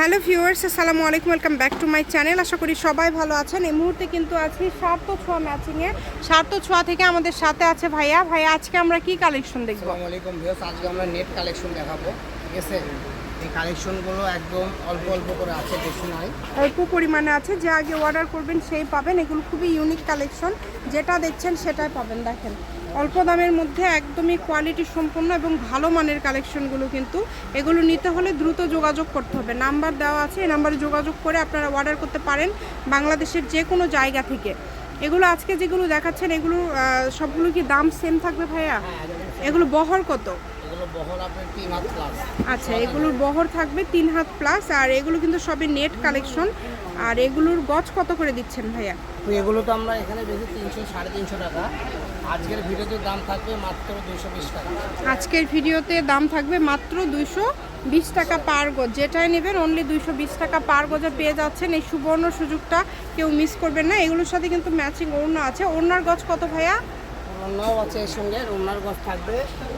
Hello viewers, আসসালামু আলাইকুম, welcome back to my channel. আশা করি সবাই ভালো আছেন। এই মুহূর্তে কিন্তু আছি সার্থ ছোঁয়া ম্যাচিংয়ে। সার্থ ছোঁয়া থেকে আমাদের সাথে আছে ভাইয়া। ভাইয়া, আজকে আমরা কি কালেকশন দেখব? আসসালামু আলাইকুম ভিউয়ার্স, আজকে আমরা নেট কালেকশন দেখাবো, ঠিক আছে? এই কালেকশনগুলো একদম অল্প অল্প করে আছে বেশি নয় অল্প পরিমাণে আছে যে আগে অর্ডার করবেন সেই পাবেন। এগুলো খুবই ইউনিক কালেকশন যেটা দেখছেন সেটাই পাবেন দেখেন। অল্প দামের মধ্যে একদমই কোয়ালিটি সম্পন্ন এবং ভালো মানের কালেকশনগুলো কিন্তু এগুলো নিতে হলে দ্রুত যোগাযোগ করতে হবে। নাম্বার দেওয়া আছে এই নাম্বারে যোগাযোগ করে আপনারা অর্ডার করতে পারেন বাংলাদেশের যে কোনো জায়গা থেকে। এগুলো আজকে যেগুলো দেখাচ্ছেন এগুলো সবগুলো কি দাম সেম থাকবে ভাইয়া? এগুলো বহর কত? আচ্ছা এগুলোর বহর থাকবে তিন হাত প্লাস আর এগুলো কিন্তু সবই নেট কালেকশন আর এগুলোর গজ কত করে দিচ্ছেন ভাইয়া? তো এগুলো তো আমরা এখানে বেশি তিনশো সাড়ে তিনশো টাকা। আজকের ভিডিওতে দাম থাকবে মাত্র দুশো বিশ টাকা। আজকের ভিডিওতে দাম থাকবে মাত্র দুইশো বিশ টাকা পার গজ। যেটাই নেবেন অনলি দুইশো বিশ টাকা পার গজে পেয়ে যাচ্ছেন। এই সুবর্ণ সুযোগটা কেউ মিস করবেন না। এগুলোর সাথে কিন্তু ম্যাচিং ওড়না আছে। ওড়নার গজ কত ভাইয়া? অন্যও আছে এর সঙ্গে রুমনার গছ থাকবে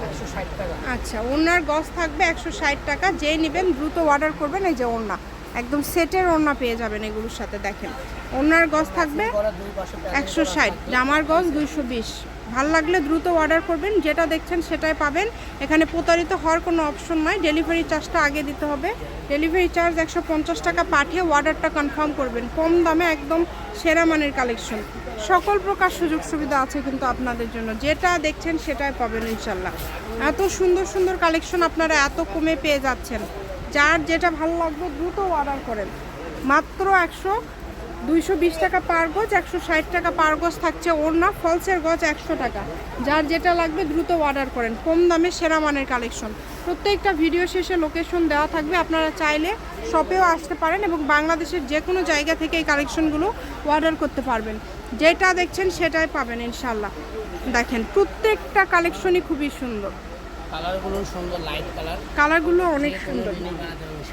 একশো ষাট টাকা। আচ্ছা ওড়নার গজ থাকবে একশো ষাট টাকা। যেই নেবেন দ্রুত অর্ডার করবেন এই যে ওড়না। একদম সেটের ওড়না পেয়ে যাবেন এগুলোর সাথে দেখেন। ওড়নার গজ থাকবে একশো ষাট জামার গজ দুইশো বিশ। ভালো লাগলে দ্রুত অর্ডার করবেন, যেটা দেখছেন সেটাই পাবেন। এখানে প্রতারিত হওয়ার কোনো অপশন নয় ডেলিভারি চার্জটা আগে দিতে হবে। ডেলিভারি চার্জ একশো পঞ্চাশ টাকা পাঠিয়ে অর্ডারটা কনফার্ম করবেন, কম দামে একদম সেরা মানের কালেকশন সকল প্রকার সুযোগ সুবিধা আছে কিন্তু আপনাদের জন্য, যেটা দেখছেন সেটাই পাবেন ইনশাল্লাহ। এত সুন্দর সুন্দর কালেকশন আপনারা এত কমে পেয়ে যাচ্ছেন। যার যেটা ভালো লাগবে দ্রুত অর্ডার করেন। মাত্র একশো দুইশো বিশ টাকা পার গজ, একশো ষাট টাকা পার গজ থাকছে ওড়না, ফলসের গজ একশো টাকা। যার যেটা লাগবে দ্রুত অর্ডার করেন। কম দামে সেরা মানের কালেকশন প্রত্যেকটা ভিডিও শেষে লোকেশন দেওয়া থাকবে। আপনারা চাইলে শপেও আসতে পারেন এবং বাংলাদেশের যে কোনো জায়গা থেকে এই কালেকশনগুলো অর্ডার করতে পারবেন। যেটা দেখছেন সেটাই পাবেন ইনশাল্লাহ দেখেন, প্রত্যেকটা কালেকশনই খুবই সুন্দর। কালারগুলো সুন্দর লাইট কালার কালারগুলো অনেক সুন্দর।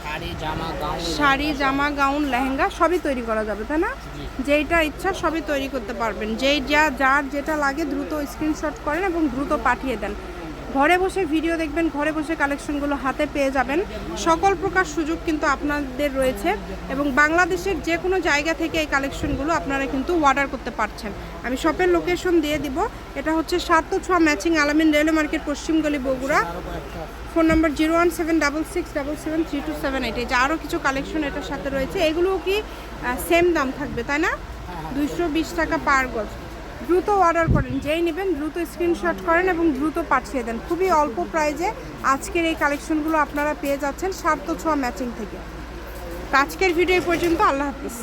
শাড়ি জামা গাউন শাড়ি জামা গাউন লেহেঙ্গা সবই তৈরি করা যাবে তাই না? যেইটা ইচ্ছা সবই তৈরি করতে পারবেন। যেই যা যার যেটা লাগে দ্রুত স্ক্রিনশট করেন এবং দ্রুত পাঠিয়ে দেন। ঘরে বসে ভিডিও দেখবেন, ঘরে বসে কালেকশনগুলো হাতে পেয়ে যাবেন। সকল প্রকার সুযোগ কিন্তু আপনাদের রয়েছে এবং বাংলাদেশের যে কোনো জায়গা থেকে এই কালেকশনগুলো আপনারা কিন্তু অর্ডার করতে পারছেন। আমি শপের লোকেশন দিয়ে দিব। এটা হচ্ছে সাত ছোয়া matching Alamin railway market পশ্চিমগলি Bogura. Phone number zero one seven double six double seven three two seven eight. এই যে আরও কিছু কালেকশন এটার সাথে রয়েছে। এগুলোও কি সেম দাম থাকবে, তাই না? দুইশো বিশ টাকা পার গজ। দ্রুত অর্ডার করেন, যেই নেবেন দ্রুত স্ক্রিনশট করেন এবং দ্রুত পাঠিয়ে দেন। খুবই অল্প প্রাইজে আজকের এই কালেকশনগুলো আপনারা পেয়ে যাচ্ছেন সার্থ ছোঁয়া ম্যাচিং থেকে। আজকের ভিডিও পর্যন্ত, আল্লাহ হাফিজ।